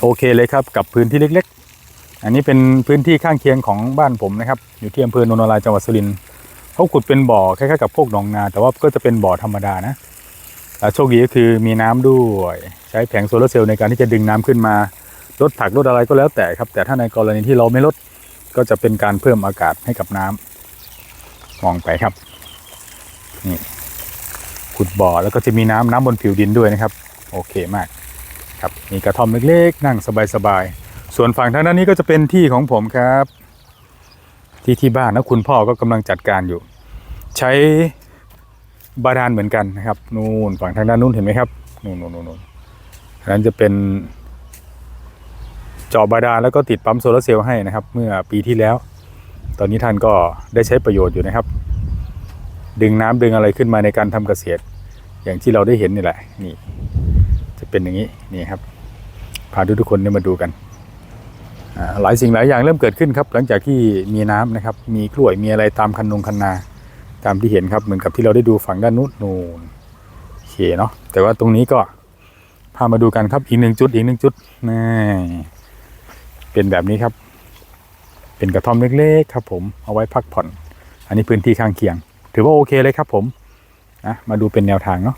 โอเคเลยครับกับพื้นที่เล็ก ๆ อันนี้เป็นพื้นที่ข้างเคียงของบ้านผมนะครับ อยู่ที่อำเภอโนนนารายจังหวัดสุรินทร์เขาขุดเป็นบ่อคล้ายๆกับพวกหนองนา แต่ว่าก็จะเป็นบ่อธรรมดานะแต่โชคดีก็คือมีน้ำด้วยใช้แผงโซลาร์เซลล์ในการที่จะดึงน้ำขึ้นมาลดผักลดอะไรก็แล้วแต่ครับ แต่ถ้าในกรณีที่เราไม่ลดก็จะเป็นการเพิ่มอากาศให้กับน้ำมองไปครับนี่ขุดบ่อแล้วก็จะมีน้ำน้ำบนผิวดินด้วยนะครับ โอเคมาก ครับมีกระท่อมเล็กๆ นั่งสบายๆ ส่วนฝั่งทางด้านนี้ก็จะเป็นที่ของผมครับ ที่ที่บ้านนะคุณพ่อก็กำลังจัดการอยู่ ใช้บาดาลเหมือนกันนะครับนู่นฝั่งทางด้านนู้นเห็นไหมครับนู่นนู่นนู่นน,นั้นจะเป็นเจาะบาดาลแล้วก็ติดปั๊มโซลาร์เซลล์ให้นะครับ เมื่อปีที่แล้ว ตอนนี้ท่านก็ได้ใช้ประโยชน์อยู่นะครับ ดึงน้ำดึงอะไรขึ้นมาในการทำเกษตร อย่างที่เราได้เห็นนี่แหละนี่ จะเป็นอย่างนี้นี่ครับพาทุกๆคนได้มาดูกันหลายสิ่งหลายอย่างเริ่มเกิดขึ้นครับ หลังจากที่มีน้ำนะครับ มีกล้วยมีอะไรตามคันนงคันนาตามที่เห็นครับเหมือนกับที่เราได้ดูฝั่งด้านนู้นนูนโอเคเนาะแต่ว่าตรงนี้ก็พามาดูกันครับอีกหนึ่งจุดอีกหนึ่งจุดนี่เป็นแบบนี้ครับ เป็นกระท่อมเล็กๆครับ ผมเอาไว้พักผ่อน อันนี้พื้นที่ข้างเคียง ถือว่าโอเคเลยครับ ผมนะมาดูเป็นแนวทางเนาะ